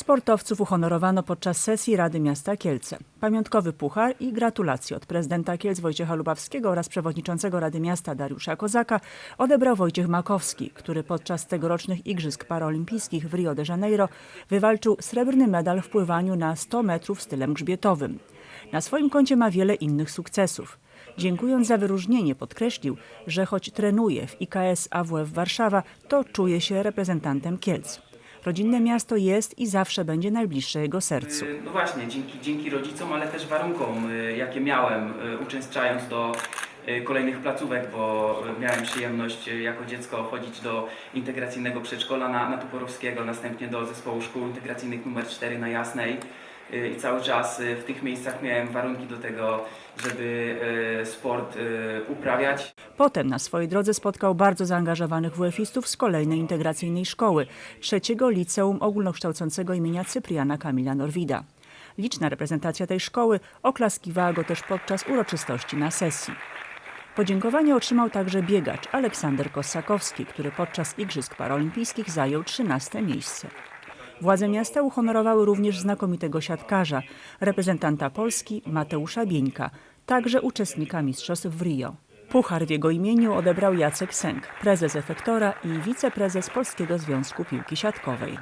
Sportowców uhonorowano podczas sesji Rady Miasta Kielce. Pamiątkowy puchar i gratulacje od prezydenta Kielc Wojciecha Lubawskiego oraz przewodniczącego Rady Miasta Dariusza Kozaka odebrał Wojciech Makowski, który podczas tegorocznych Igrzysk Paraolimpijskich w Rio de Janeiro wywalczył srebrny medal w pływaniu na 100 metrów stylem grzbietowym. Na swoim koncie ma wiele innych sukcesów. Dziękując za wyróżnienie podkreślił, że choć trenuje w IKS AWF Warszawa, to czuje się reprezentantem Kielc. Rodzinne miasto jest i zawsze będzie najbliższe jego sercu. Y, No właśnie, dzięki, dzięki rodzicom, ale też warunkom, y, jakie miałem, y, uczęszczając do kolejnych placówek, bo miałem przyjemność jako dziecko chodzić do integracyjnego przedszkola na, na Tuporowskiego, następnie do zespołu szkół integracyjnych numer 4 na Jasnej. Y, I cały czas y, w tych miejscach miałem warunki do tego, żeby y, sport uprawiać. Potem na swojej drodze spotkał bardzo zaangażowanych WF-istów z kolejnej integracyjnej szkoły, trzeciego liceum ogólnokształcącego imienia Cypriana Kamila Norwida. Liczna reprezentacja tej szkoły oklaskiwała go też podczas uroczystości na sesji. Podziękowanie otrzymał także biegacz Aleksander Kossakowski, który podczas Igrzysk Paraolimpijskich zajął 13 miejsce. Władze miasta uhonorowały również znakomitego siatkarza, reprezentanta Polski Mateusza Bieńka, także uczestnika mistrzostw w Rio. Puchar w jego imieniu odebrał Jacek Sęk, prezes efektora i wiceprezes Polskiego Związku Piłki Siatkowej.